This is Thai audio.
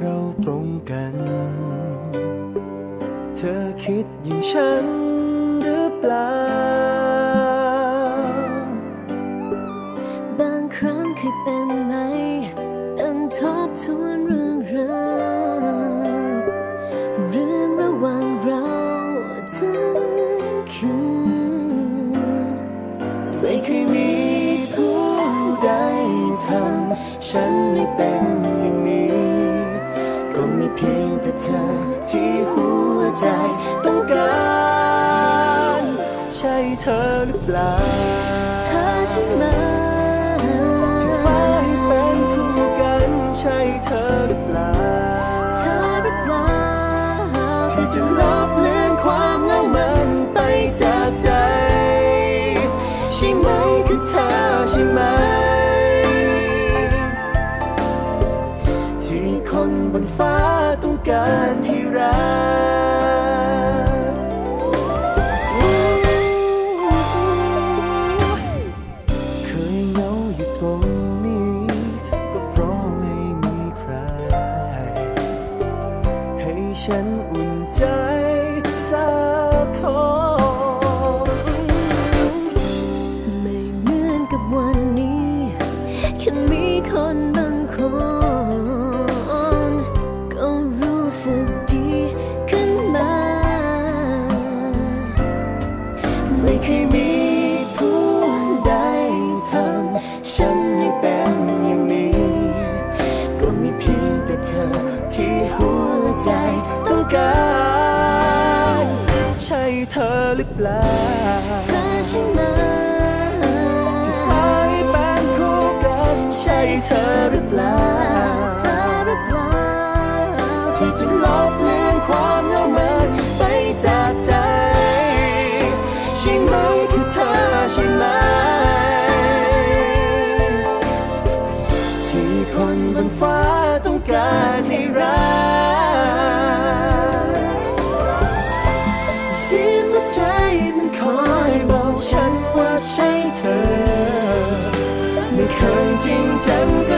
เราตรงกัน เธอคิดอย่างฉันหรือเปล่า บางครั้งเคยเป็นไหมตั้งทบทวนเรื่องราวเรื่องระหว่างเราทั้งคืนไม่เคยมีผู้ใดทำฉันให้เป็น เธอหรือเปล่า เธอใช่ไหมที่ฟ้าให้เป็นคู่กันใช่เธอหรือเปล่า เธอหรือเปล่าที่จะลบเลือนความเหงามันไปจากใจ ใช่ไหมคือเธอใช่ไหมที่คนบนฟ้าต้องการให้รัก ฉันอุ่นใจสักคนไม่เหมือนกับวันนี้แค่มีคนบางคน ก็รู้สึกดีขึ้นมา ไม่เคยมีผู้ใดทำฉัน หรือเปล่า เธอใช่ไหมที่ฟ้าให้เป็นคู่กันใช่เธอหรือเปล่า เธอหรือเปล่า ที่จะลบเลือนความเหงาเมันไปจากใจ ใช่ไหมคือเธอใช่ไหม ที่คนบนฟ้าต้องการให้รัก เธอ ไม่เคยจริงจังก็